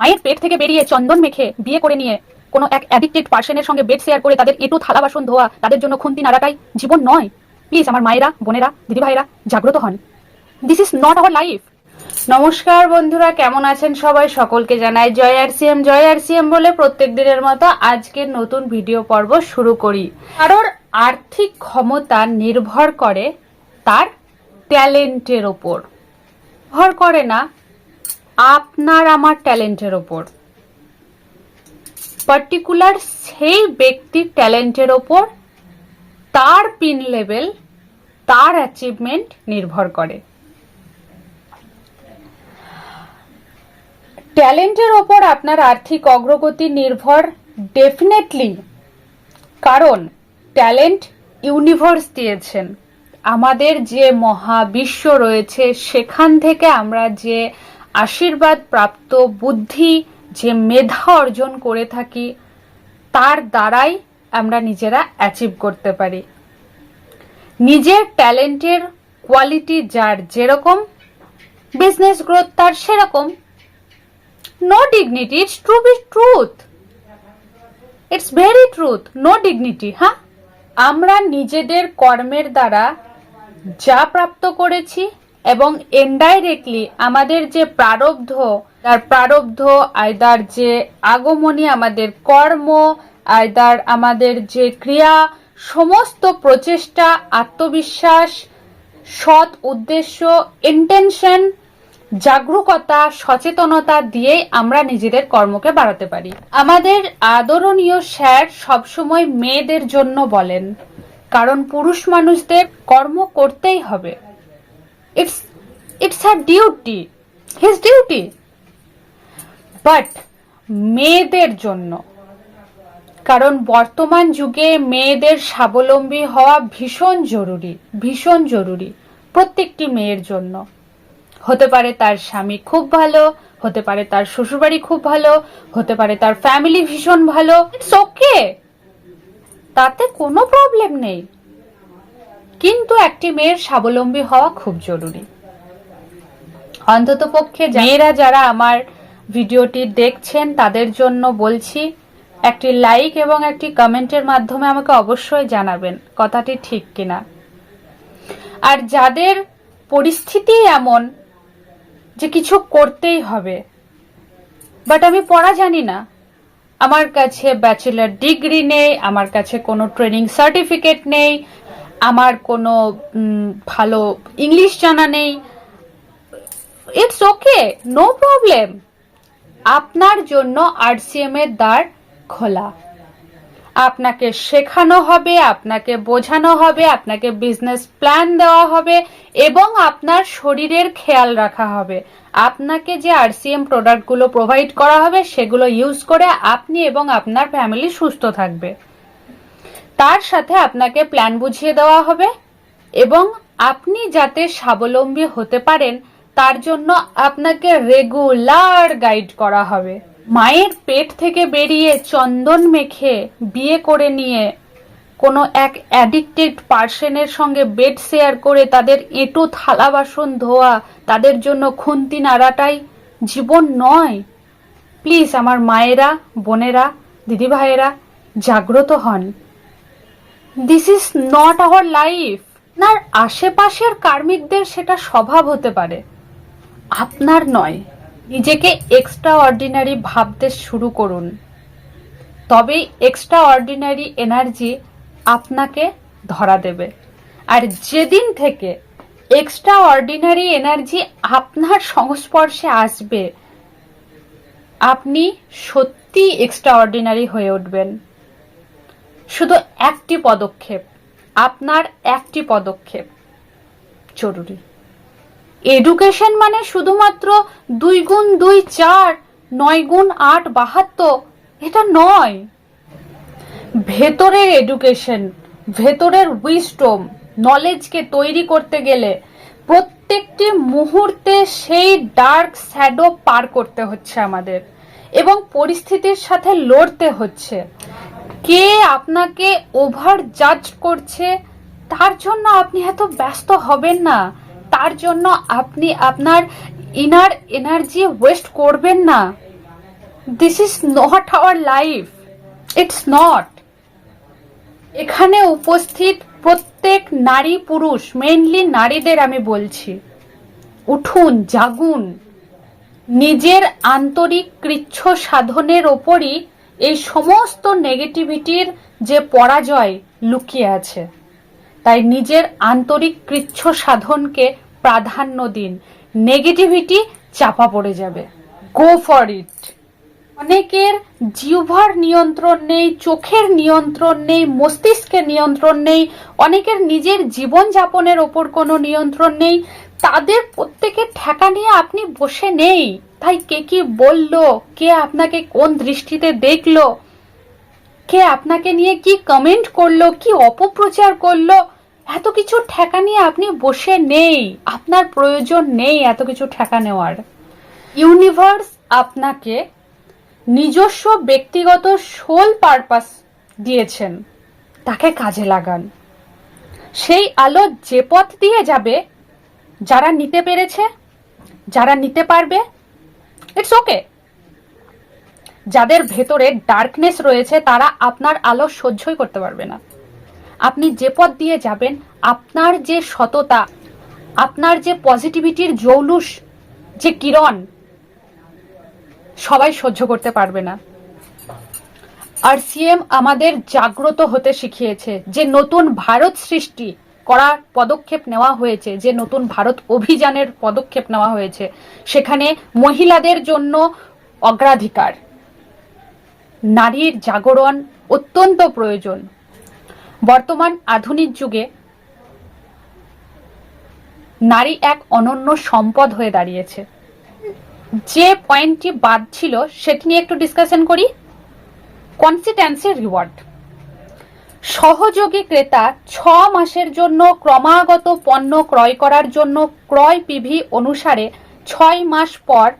মায়ের পেট থেকে বেরিয়ে চন্দন মেখে বিয়ে করে নিয়ে কোনো এক অ্যাডিক্টেড পার্সনের সঙ্গে বেড শেয়ার করে তাদের এঁটো থালা বাসন ধোয়া, তাদের জন্য খুন্তি নাড়াটাই জীবন নয়। প্লিজ আমার মায়েরা, বোনেরা, দিদিভাইরা, জাগ্রত হন। This is not our life নমস্কার বন্ধুরা, কেমন আছেন সবাই? সকলকে জানাই জয় আর সিএম জয় আর সিএম বলে প্রত্যেক দিনের মতো আজকের নতুন ভিডিও পর্ব শুরু করি। কারোর আর্থিক ক্ষমতা নির্ভর করে তার ট্যালেন্টের ওপর। নির্ভর করে না আপনার আমার ট্যালেন্টের ওপর। পার্টিকুলার সেই ব্যক্তির ট্যালেন্টের ওপর তার পিন লেভেল, তার অ্যাচিভমেন্ট নির্ভর করে। ট্যালেন্টের ওপর আপনার আর্থিক অগ্রগতি নির্ভর ডেফিনেটলি, কারণ ট্যালেন্ট ইউনিভার্স দিয়েছেন। আমাদের যে মহাবিশ্ব রয়েছে, সেখান থেকে আমরা যে আশীর্বাদ প্রাপ্ত বুদ্ধি যে মেধা অর্জন করে থাকি, তার দ্বারাই আমরা নিজেরা অ্যাচিভ করতে পারি। নিজের ট্যালেন্টের কোয়ালিটি যার যেরকম বিজনেস গ্রোথ তার সেরকম। No dignity it's true be truth it's very truth no dignity হ্যাঁ? আমরা নিজেদের কর্মের দ্বারা যা প্রাপ্ত করেছি এবং ইনডাইরেক্টলি আমাদের যে প্রারব্ধ, তার প্রারব্ধ আয়দার যে আগমনী আমাদের কর্ম আয়দার আমাদের যে ক্রিয়া, সমস্ত প্রচেষ্টা, আত্মবিশ্বাস, সৎ উদ্দেশ্য ইন্টেনশন জাগরুকতা, সচেতনতা দিয়েই আমরা নিজেদের কর্মকে বাড়াতে পারি। আমাদের আদরণীয় স্যার সবসময় মেয়েদের জন্য বলেন, কারণ পুরুষ মানুষদের কর্ম করতেই হবে। It's it's our duty his duty but মেয়েদের জন্য। কারণ বর্তমান যুগে মেয়েদের স্বাবলম্বী হওয়া ভীষণ জরুরি ভীষণ জরুরি প্রত্যেকটি মেয়ের জন্য। হতে পারে তার স্বামী খুব ভালো, হতে পারে তার শ্বশুরবাড়ি খুব ভালো, হতে পারে তার ফ্যামিলি ভীষণ ভালো। ইটস ওকে তাতে কোনো প্রবলেম নেই। কিন্তু একটি মেয়ের স্বাবলম্বী হওয়া খুব জরুরি। অন্তত পক্ষে মেয়েরা যারা আমার ভিডিওটি দেখছেন, তাদের জন্য বলছি, একটি লাইক এবং একটি কমেন্টের মাধ্যমে আমাকে অবশ্যই জানাবেন কথাটি ঠিক কিনা। আর যাদের পরিস্থিতি এমন যে কিছু করতেই হবে বাট আমি পড়া জানি না। আমার কাছে ব্যাচেলার ডিগ্রি নেই, আমার কাছে কোনো ট্রেনিং সার্টিফিকেট নেই আমার কোনো ভালো ইংলিশ জানা নেই। ইটস ওকে নো প্রবলেম আপনার জন্য আরসিএম এর দ্বার খোলা। আপনাকে শেখানো হবে, আপনাকে বোঝানো হবে, আপনাকে বিজনেস প্ল্যান দেওয়া হবে, এবং আপনার শরীরের খেয়াল রাখা হবে। আপনাকে যে আরসিএম প্রোডাক্টগুলো প্রোভাইড করা হবে, সেগুলো ইউজ করে আপনি এবং আপনার ফ্যামিলি সুস্থ থাকবে। তার সাথে আপনাকে প্ল্যান বুঝিয়ে দেওয়া হবে এবং আপনি যাতে স্বাবলম্বী হতে পারেন, তার জন্য আপনাকে রেগুলার গাইড করা হবে। মায়ের পেট থেকে বেরিয়ে চন্দন মেখে বিয়ে করে নিয়ে কোনো এক অ্যাডিক্টেড পার্সনের সঙ্গে বেড শেয়ার করে তাদের এঁটো, থালা বাসন ধোয়া, তাদের জন্য খুন্তি নাড়াটাই জীবন নয়। প্লিজ আমার মায়েরা, বোনেরা, দিদিভাইয়েরা, জাগ্রত হন। This is not our life আপনার আশেপাশের কার্মিকদের সেটা স্বভাব হতে পারে। আপনার নয়। নিজেকে এক্সট্রা অর্ডিনারি ভাবতে শুরু করুন। তবেই এক্সট্রা অর্ডিনারি এনার্জি আপনাকে ধরা দেবে। আর যেদিন থেকে এক্সট্রা অর্ডিনারি এনার্জি আপনার সংস্পর্শে আসবে, আপনি সত্যি এক্সট্রা অর্ডিনারি হয়ে উঠবেন। শুধু একটি পদক্ষেপ, আপনার একটি পদক্ষেপ। জরুরি। এডুকেশন মানে শুধুমাত্র দুই গুণ দুই চার, নয় গুণ আট বাহাত্তর, এটা নয়। ভেতরের এডুকেশন ভেতরের উইস্টম নলেজকে তৈরি করতে গেলে প্রত্যেকটি মুহূর্তে সেই ডার্ক শ্যাডো পার করতে হচ্ছে আমাদের এবং পরিস্থিতির সাথে লড়তে হচ্ছে। কে আপনাকে ওভার জাজ করছে? তার জন্য আপনি এত ব্যস্ত হবেন না। তার জন্য আপনি আপনার ইনার এনার্জি ওয়েস্ট করবেন না। This is not our life it's not এখানে উপস্থিত প্রত্যেক নারী পুরুষ মেনলি নারীদের আমি বলছি, উঠুন, জাগুন। নিজের আন্তরিক কৃচ্ছ সাধনের ওপরই এই সমস্ত নেগেটিভিটির যে পরাজয় লুকিয়ে আছে, তাই নিজের আন্তরিক কৃচ্ছ সাধনকে প্রাধান্য দিন। নেগেটিভিটি চাপা পড়ে যাবে। গো ফর ইট অনেকের জিহ্বার নিয়ন্ত্রণ নেই, চোখের নিয়ন্ত্রণ নেই মস্তিষ্কের নিয়ন্ত্রণ নেই, অনেকের নিজের জীবনযাপনের ওপর কোনো নিয়ন্ত্রণ নেই। তাদের প্রত্যেকের ঠেকা নিয়ে আপনি বসে নেই। তাই কে কি বলল? কে আপনাকে কোন দৃষ্টিতে দেখল? কে আপনাকে নিয়ে কি কমেন্ট করল? কি অপপ্রচার করল? এত কিছু ঠেকা নিয়ে আপনি বসে নেই। আপনার প্রয়োজন নেই এত কিছু ঠেকা নেওয়ার। ইউনিভার্স আপনাকে নিজস্ব ব্যক্তিগত সোল পারপাস দিয়েছেন। তাকে কাজে লাগান। সেই আলো যে পথ দিয়ে যাবে, যারা নিতে পেরেছে, যারা নিতে পারবে ইটস ওকে যাদের ভেতরে ডার্কনেস রয়েছে, তারা আপনার আলো সহ্যই করতে পারবে না। আপনি যে পথ দিয়ে যাবেন, আপনার যে সততা, আপনার যে পজিটিভিটির জৌলুস, যে কিরণ, সবাই সহ্য করতে পারবে না। আর সিএম আমাদের জাগ্রত হতে শিখিয়েছে যে নতুন ভারত সৃষ্টি করার পদক্ষেপ নেওয়া হয়েছে, যে নতুন ভারত অভিযানের পদক্ষেপ নেওয়া হয়েছে, সেখানে মহিলাদের জন্য অগ্রাধিকার। নারীর জাগরণ অত্যন্ত প্রয়োজন। বর্তমান আধুনিক যুগে নারী এক অনন্য সম্পদ হয়ে দাঁড়িয়েছে। যে পয়েন্টটি বাদ ছিল, সেটি নিয়ে একটু ডিসকাশন করি। কনসিস্টেন্সি রিওয়ার্ড সহযোগী ক্রেতা ছ মাসের জন্য ক্রমাগত পণ্য ক্রয় করার জন্য ক্রয় পিভি অনুসারে ছয় মাস পর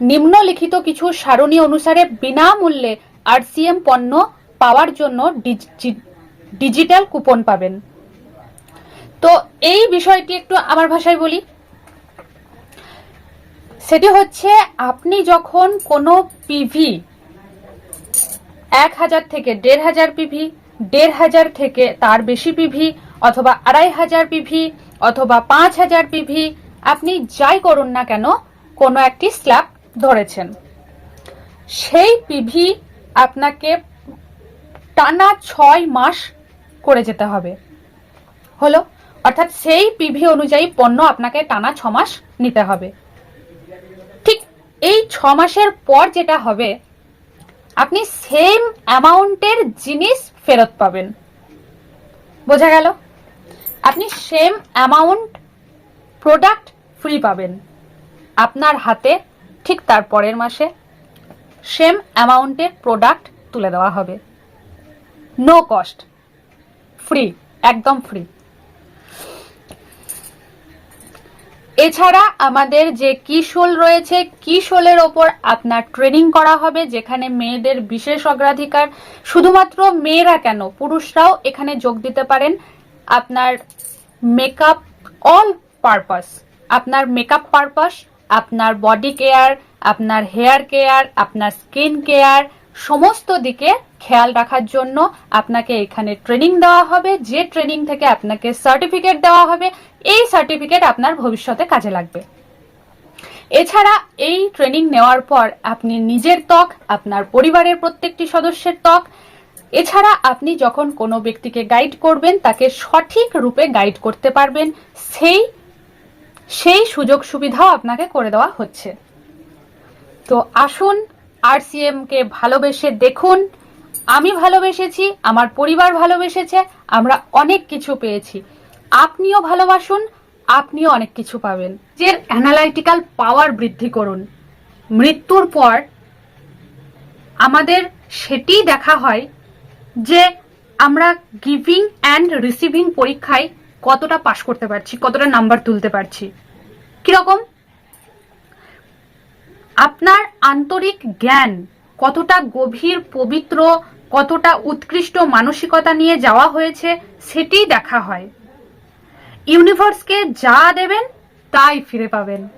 নিম্নলিখিত কিছু সারণী অনুসারে বিনামূল্যে আরসিএম পণ্য পাওয়ার জন্য ডিজি- ডিজিটাল কুপন পাবেন। তো এই বিষয়টি একটু আমার ভাষায় বলি। সেটি হচ্ছে, আপনি যখন কোনো পিভি এক হাজার থেকে দেড় হাজার পিভি দেড় হাজার থেকে তার বেশি পিভি অথবা আড়াই হাজার পিভি অথবা পাঁচ হাজার পিভি আপনি যাই করুন না কেন, কোনো একটি স্ল্যাব ধরেছেন। সেই পিভি আপনাকে টানা ছয় মাস করে যেতে হবে। হলো, অর্থাৎ সেই পিভি অনুযায়ী পণ্য আপনাকে টানা ছ মাস নিতে হবে। ঠিক এই ছ মাসের পর যেটা হবে আপনি সেম অ্যামাউন্টের জিনিস ফেরত পাবেন। বোঝা গেল? আপনি সেম অ্যামাউন্ট প্রোডাক্ট ফ্রি পাবেন। আপনার হাতে ঠিক তার পরের মাসে সেম অ্যামাউন্টের প্রোডাক্ট তুলে দেওয়া হবে। নো কস্ট ফ্রি একদম ফ্রি এছাড়া আমাদের যে কিশোল রয়েছে, কিশোলের ওপর আপনার ট্রেনিং করা হবে, যেখানে মেয়েদের বিশেষ অগ্রাধিকার। শুধুমাত্র মেয়েরা কেন, পুরুষরাও এখানে যোগ দিতে পারেন। আপনার মেকআপ অল পারপাস আপনার মেকআপ পারপাস আপনার বডি কেয়ার আপনার হেয়ার কেয়ার আপনার স্কিন কেয়ার সমস্ত দিকে খেয়াল রাখার জন্য আপনাকে এখানে ট্রেনিং দেওয়া হবে। যে ট্রেনিং থেকে আপনাকে সার্টিফিকেট দেওয়া হবে, এই সার্টিফিকেট আপনার ভবিষ্যতে কাজে লাগবে। এছাড়া এই ট্রেনিং নেওয়ার পর আপনি নিজের ত্বক, আপনার পরিবারের প্রত্যেকটি সদস্যের ত্বক, এছাড়া আপনি যখন কোনো ব্যক্তিকে গাইড করবেন, তাকে সঠিক রূপে গাইড করতে পারবেন। সেই সেই সুযোগ সুবিধাও আপনাকে করে দেওয়া হচ্ছে। তো আসুন আরসিএম কে ভালোবেসে দেখুন। আমি ভালোবেসেছি, আমার পরিবার ভালোবেসেছে, আমরা অনেক কিছু পেয়েছি। আপনিও ভালোবাসুন, আপনিও অনেক কিছু পাবেন। যে অ্যানালাইটিক্যাল পাওয়ার বৃদ্ধি করুন। মৃত্যুর পর আমাদের সেটিই দেখা হয় যে আমরা গিভিং অ্যান্ড রিসিভিং পরীক্ষায় কতটা পাশ করতে পারছি, কতটা নাম্বার তুলতে পারছি। কীরকম? আপনার আন্তরিক জ্ঞান কতটা গভীর, পবিত্র, কতটা উৎকৃষ্ট মানসিকতা নিয়ে যাওয়া হয়েছে সেটিই দেখা হয়। ইউনিভার্সকে যা দেবেন তাই ফিরে পাবেন।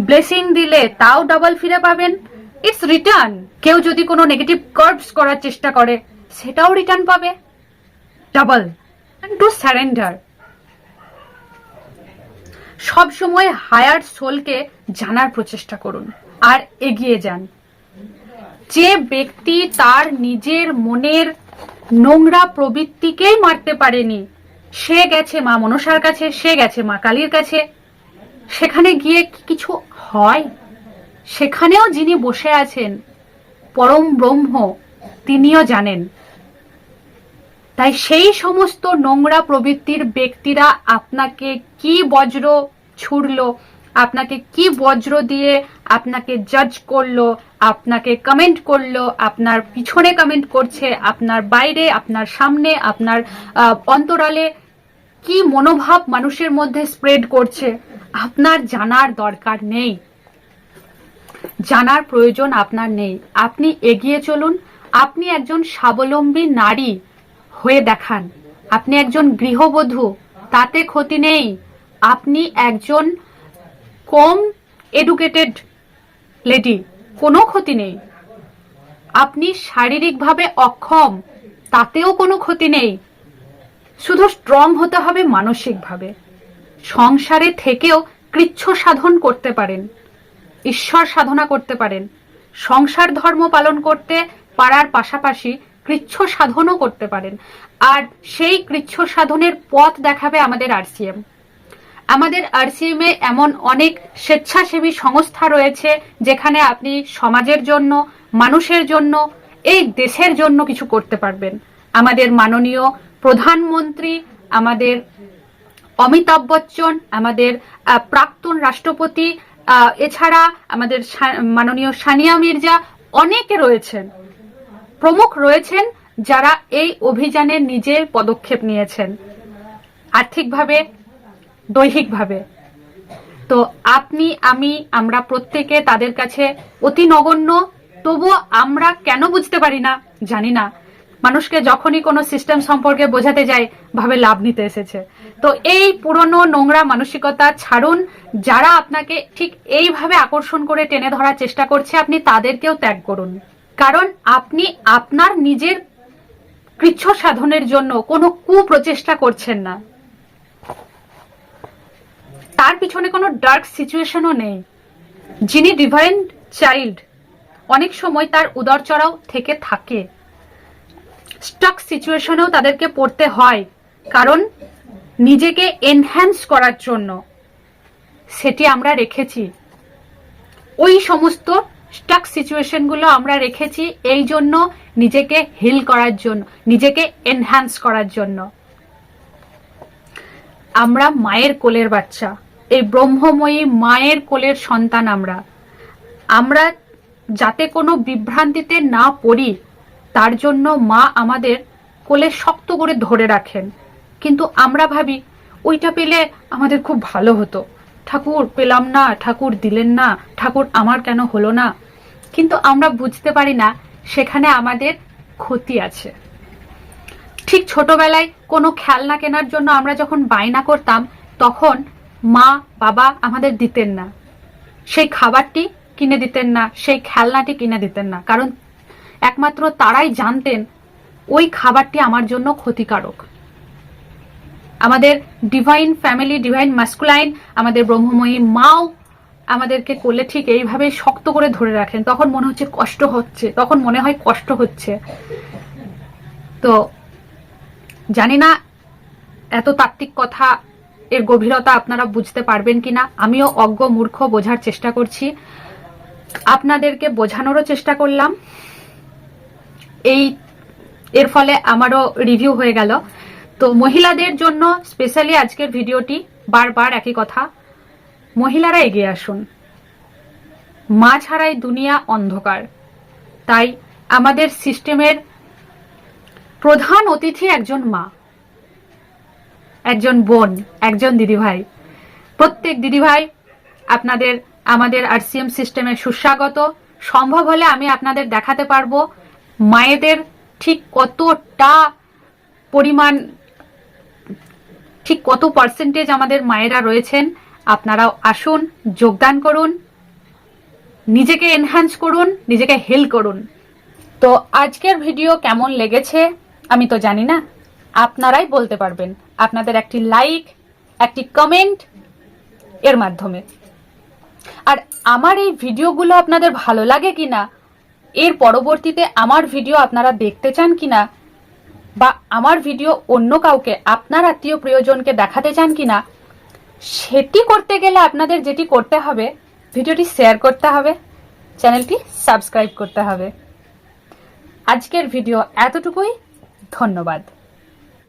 ব্লেসিং দিলে তাও ডাবল ফিরে পাবেন। It's return. কেউ যদি কোনো নেগেটিভ কার্ভস করার চেষ্টা করে, সেটাও রিটার্ন পাবে। ডাবল। টু স্যারেন্ডার সব সময় হায়ার সোলকে জানার প্রচেষ্টা করুন আর এগিয়ে যান। যে ব্যক্তি তার নিজের মনের নোংরা প্রবৃত্তিকেই মারতে পারেনি, সে গেছে মা মনসার কাছে, সে গেছে মা কালীর কাছে। সেখানে গিয়ে কিছু হয়? সেখানেও যিনি বসে আছেন, পরম ব্রহ্ম, তিনিও জানেন। তাই সেই সমস্ত নোংরা প্রবৃত্তির ব্যক্তিরা আপনাকে কি বজ্র ছুড়লো, আপনাকে কি বজ্র দিয়ে আপনাকে জাজ করল, আপনাকে কমেন্ট করল, আপনার পিছনে কমেন্ট করছে, আপনার বাইরে, আপনার সামনে, আপনার অন্তরালে কি মনোভাব মানুষের মধ্যে স্প্রেড করছে, আপনার জানার দরকার নেই। জানার প্রয়োজন আপনার নেই। আপনি এগিয়ে চলুন, আপনি একজন স্বাবলম্বী নারী হয়ে দেখান। আপনি একজন গৃহবধূ, তাতে ক্ষতি নেই। আপনি একজন কম এডুকেটেড লেডি কোনো ক্ষতি নেই। আপনি শারীরিকভাবে অক্ষম, তাতেও কোনো ক্ষতি নেই। শুধু স্ট্রং হতে হবে মানসিকভাবে। সংসারে থেকেও কৃচ্ছ সাধন করতে পারেন, ঈশ্বর সাধনা করতে পারেন। সংসার ধর্ম পালন করতে পারার পাশাপাশি কৃচ্ছ সাধনও করতে পারেন। আর সেই কৃচ্ছ সাধনের পথ দেখাবে আমাদের আরসিএম। আমাদের আরসিএম এমন অনেক স্বেচ্ছাসেবী সংস্থা রয়েছে যেখানে আপনি সমাজের জন্য, মানুষের জন্য, এই দেশের জন্য কিছু করতে পারবেন। আমাদের মাননীয় প্রধানমন্ত্রী, আমাদের অমিতাভ বচ্চন, আমাদের প্রাক্তন রাষ্ট্রপতি এছাড়া আমাদের মাননীয় সানিয়া মির্জা অনেকে রয়েছেন। প্রমুখ রয়েছেন যারা এই অভিযানে নিজের পদক্ষেপ নিয়েছেন। আর্থিকভাবে দৈহিকভাবে। তো আপনি, আমি, আমরা প্রত্যেকে তাদের কাছে অতি নগণ্য তবুও আমরা কেন বুঝতে পারি না, জানি না। মানুষকে যখনই কোনো সিস্টেম সম্পর্কে বোঝাতে যাই, ভাবে লাভ নিতে এসেছে। তো এই পুরনো নোংরা মানসিকতা ছাড়ুন, যারা আপনাকে ঠিক এইভাবে আকর্ষণ করে টেনে ধরার চেষ্টা করছে, আপনি তাদেরকেও ত্যাগ করুন। কারণ আপনি আপনার নিজের কৃচ্ছ সাধনের জন্য কোনো কুপ্রচেষ্টা করছেন না। তার পিছনে কোনো ডার্ক সিচুয়েশনও নেই। যিনি ডিভাইন চাইল্ড অনেক সময় তার উদরচড়াও থেকে থাকে। স্টক সিচুয়েশনেও তাদেরকে পড়তে হয়, কারণ নিজেকে এনহ্যান্স করার জন্য। সেটি আমরা রেখেছি। ওই সমস্ত স্টাক সিচুয়েশনগুলো আমরা রেখেছি এই জন্য নিজেকে হিল করার জন্য, নিজেকে এনহ্যান্স করার জন্য। আমরা মায়ের কোলের বাচ্চা। এই ব্রহ্মময়ী মায়ের কোলের সন্তান আমরা। আমরা যাতে কোনো বিভ্রান্তিতে না পড়ি, তার জন্য মা আমাদের কোলে শক্ত করে ধরে রাখেন। কিন্তু আমরা ভাবি, ওইটা পেলে আমাদের খুব ভালো হতো। ঠাকুর পেলাম না, ঠাকুর দিলেন না, ঠাকুর আমার কেন হলো না? কিন্তু আমরা বুঝতে পারি না, সেখানে আমাদের ক্ষতি আছে। ঠিক ছোটবেলায় কোনো খেলনা কেনার জন্য আমরা যখন বায়না করতাম, তখন মা, বাবা আমাদের দিতেন না। সেই খাবারটি কিনে দিতেন না, সেই খেলনাটি কিনে দিতেন না। কারণ একমাত্র তারাই জানতেন ওই খাবারটি আমার জন্য ক্ষতিকারক। আমাদের ডিভাইন ফ্যামিলি ডিভাইন মাস্কুলাইন আমাদের ব্রহ্মময়ী মাও আমাদেরকে কোলে ঠিক এইভাবে শক্ত করে ধরে রাখেন। তখন মনে হচ্ছে কষ্ট হচ্ছে, তখন মনে হয় কষ্ট হচ্ছে। তো জানি না, এত তাত্ত্বিক কথা এর গভীরতা আপনারা বুঝতে পারবেন কিনা, আমিও অজ্ঞ মূর্খ বোঝার চেষ্টা করছি। আপনাদেরকে বোঝানোরও চেষ্টা করলাম। এই, এর ফলে আমারও রিভিউ হয়ে গেল। তো মহিলাদের জন্য স্পেশালি আজকের ভিডিওটি, বারবার একই কথা। মহিলারা এগিয়ে আসুন। মা ছাড়াই দুনিয়া অন্ধকার। তাই আমাদের সিস্টেমের প্রধান অতিথি একজন মা। একজন বোন, একজন দিদিভাই। প্রত্যেক দিদিভাই আপনাদের, আমাদের আর আরসিএম সিস্টেমে সুস্বাগত। সম্ভব হলে আমি আপনাদের দেখাতে পারব মায়েদের ঠিক কতটা পরিমাণ, ঠিক কত পার্সেন্টেজ আমাদের মায়েরা রয়েছেন। আপনারাও আসুন, যোগদান করুন, নিজেকে এনহ্যান্স করুন, নিজেকে হেল করুন। তো আজকের ভিডিও কেমন লেগেছে? আমি তো জানি না। আপনারাই বলতে পারবেন আপনাদের একটি লাইক একটি কমেন্ট এর মাধ্যমে। আর আমার এই ভিডিওগুলো আপনাদের ভালো লাগে কিনা, এর পরবর্তীতে আমার ভিডিও আপনারা দেখতে চান কিনা, বা আমার ভিডিও অন্য কাউকে, আপনার আত্মীয় প্রিয়জনকে দেখাতে চান কিনা, সেটি করতে গেলে আপনাদের যেটি করতে হবে, ভিডিওটি শেয়ার করতে হবে, চ্যানেলটি সাবস্ক্রাইব করতে হবে। আজকের ভিডিও এতটুকুই, ধন্যবাদ।